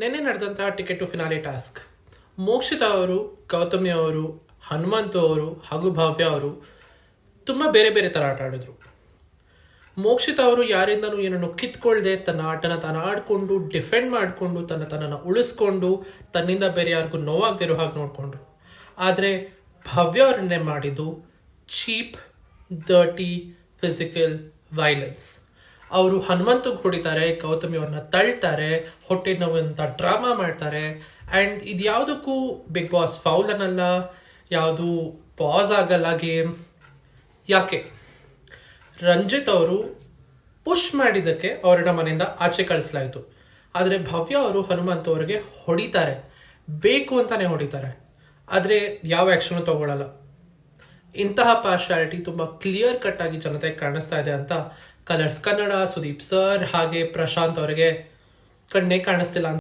ನಿನ್ನೆ ನಡೆದಂತಹ ticket to finale task. Mokshitha ಅವರು, ಗೌತಮಿ ಅವರು, ಹನುಮಂತು ಅವರು ಹಾಗೂ ಭವ್ಯ ಅವರು ತುಂಬ ಬೇರೆ ಬೇರೆ ಥರ ಆಟ ಆಡಿದ್ರು. ಮೋಕ್ಷಿತ ಅವರು ಯಾರಿಂದನೂ ಏನನ್ನು ಕಿತ್ಕೊಳ್ಳದೆ ತನ್ನ ಆಟನ ತಾನು ಆಡಿಕೊಂಡು ಡಿಫೆಂಡ್ ಮಾಡಿಕೊಂಡು, ತನ್ನ ತನ್ನನ್ನು ಉಳಿಸ್ಕೊಂಡು, ತನ್ನಿಂದ ಬೇರೆ ಯಾರಿಗೂ ನೋವಾಗದಿರೋ ಹಾಗೆ ನೋಡಿಕೊಂಡ್ರು. ಆದರೆ ಭವ್ಯ ಅವರನ್ನೇ ಮಾಡಿದ್ದು ಚೀಪ್ ಡರ್ಟಿ ಫಿಸಿಕಲ್ ವೈಲೆನ್ಸ್ ಅವರು ಹನುಮಂತಗೆ ಹೊಡಿತಾರೆ ಗೌತಮಿ ಅವ್ರನ್ನ ತಳ್ತಾರೆ, ಹೊಟ್ಟೆ ನೋವು ಅಂತ ಡ್ರಾಮಾ ಮಾಡ್ತಾರೆ. ಆ್ಯಂಡ್ ಇದು ಯಾವುದಕ್ಕೂ ಬಿಗ್ ಬಾಸ್ ಫೌಲ್ ಅನ್ನಲ್ಲ, ಯಾವುದು ಪಾಸ್ ಆಗಲ್ಲ ಗೇಮ್. ಯಾಕೆ? ರಂಜಿತ್ ಅವರು ಪುಷ್ ಮಾಡಿದ್ದಕ್ಕೆ ಅವರನ್ನ ಮನೆಯಿಂದ ಆಚೆ ಕಳಿಸಲಾಯಿತು. ಆದರೆ ಭವ್ಯ ಅವರು ಹನುಮಂತ ಅವರಿಗೆ ಹೊಡಿತಾರೆ. ಬೇಕು ಅಂತಾನೆ ಹೊಡಿತಾರೆ. ಆದರೆ ಯಾವ ಆ್ಯಕ್ಷನು ತಗೊಳ್ಳಲ್ಲ ಇಂತಹ ಪಾರ್ಶಾಲಿಟಿ ತುಂಬ ಕ್ಲಿಯರ್ ಕಟ್ ಆಗಿ ಜನತೆಗೆ ಕಾಣಿಸ್ತಾ ಇದೆ ಅಂತ ಕಲರ್ಸ್ ಕನ್ನಡ ಸುದೀಪ್ ಸರ್ ಹಾಗೆ ಪ್ರಶಾಂತ್ ಅವರಿಗೆ ಕಣ್ಣೇ ಕಾಣಿಸ್ತಿಲ್ಲ